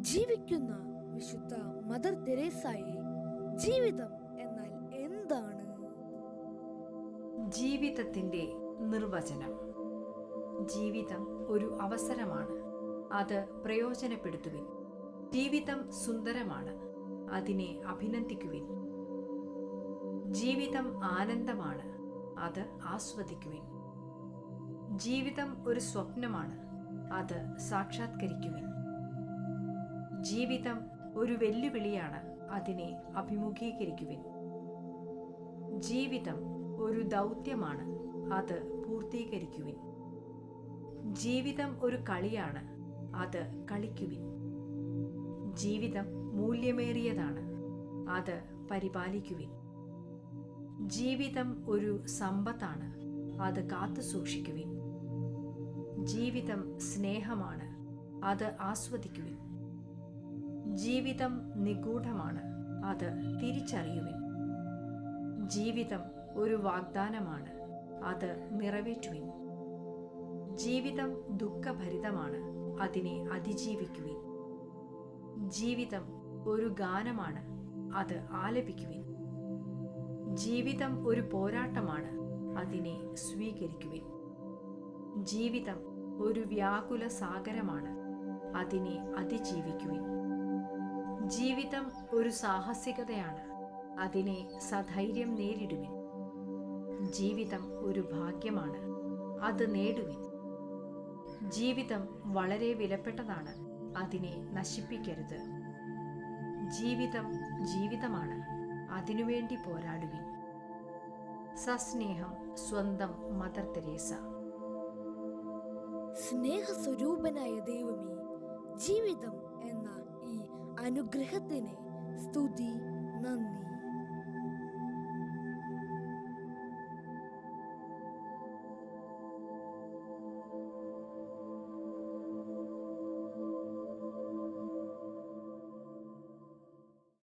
ജീവിക്കുന്ന വിശുദ്ധ മദർ തെരേസായെ ജീവിതം എന്നാൽ എന്താണ്? ജീവിതത്തിന്റെ നിർവചനം. ജീവിതം ഒരു അവസരമാണ്. അത് പ്രയോജനപ്പെടുത്തുവിൻ. ജീവിതം സുന്ദരമാണ്. അതിനെ അഭിനന്ദിക്കുവിൻ. ജീവിതം ആനന്ദമാണ്. അത് ആസ്വദിക്കുവിൻ. ജീവിതം ഒരു സ്വപ്നമാണ്. അത് സാക്ഷാത്കരിക്കുവിൻ. ജീവിതം ഒരു വെല്ലുവിളിയാണ് അതിനെ അഭിമുഖീകരിക്കുവിൻ. ജീവിതം ഒരു ദൗത്യമാണ് അത് പൂർത്തീകരിക്കുവിൻ. ജീവിതം ഒരു കളിയാണ് അത് കളിക്കുവിൻ. ജീവിതം മൂല്യമേറിയതാണ് അത് പരിപാലിക്കുവിൻ. ജീവിതം ഒരു സമ്പത്താണ് അത് കാത്തു സൂക്ഷിക്കുവിൻ. ജീവിതം സ്നേഹമാണ് അത് ആസ്വദിക്കുവിൻ. ജീവിതം നിഗൂഢമാണ്. അത് തിരിച്ചറിയുവിൻ. ജീവിതം ഒരു വാഗ്ദാനമാണ്. അത് നിറവേറ്റുവിൻ. ജീവിതം ദുഃഖഭരിതമാണ്. അതിനെ അതിജീവിക്കുവിൻ. ജീവിതം ഒരു ഗാനമാണ്. അത് ആലപിക്കുവിൻ. ജീവിതം ഒരു പോരാട്ടമാണ്. അതിനെ സ്വീകരിക്കുവിൻ. ജീവിതം ഒരു വ്യാകുല സാഗരമാണ് അതിനെ അതിജീവിക്കുവിൻ. ജീവിതം ഒരു സാഹസികതയാണ്. അതിനെ സധൈര്യം നേരിടുവിൻ. ജീവിതം ഒരു ഭാഗ്യമാണ്. അത് നേടുവിൻ. ജീവിതം വളരെ വിലപ്പെട്ടതാണ്. അതിനെ നശിപ്പിക്കരുത്. ജീവിതം ജീവിതമാണ്. അതിനുവേണ്ടി പോരാടുവിൻ. സസ്നേഹം സ്വന്തം മദർ തെരേസ. സ്നേഹസ്വരൂപനായ ദൈവമേ ജീവിതം എന്ന അനുഗ്രഹത്തിന് സ്തുതി നന്ദി.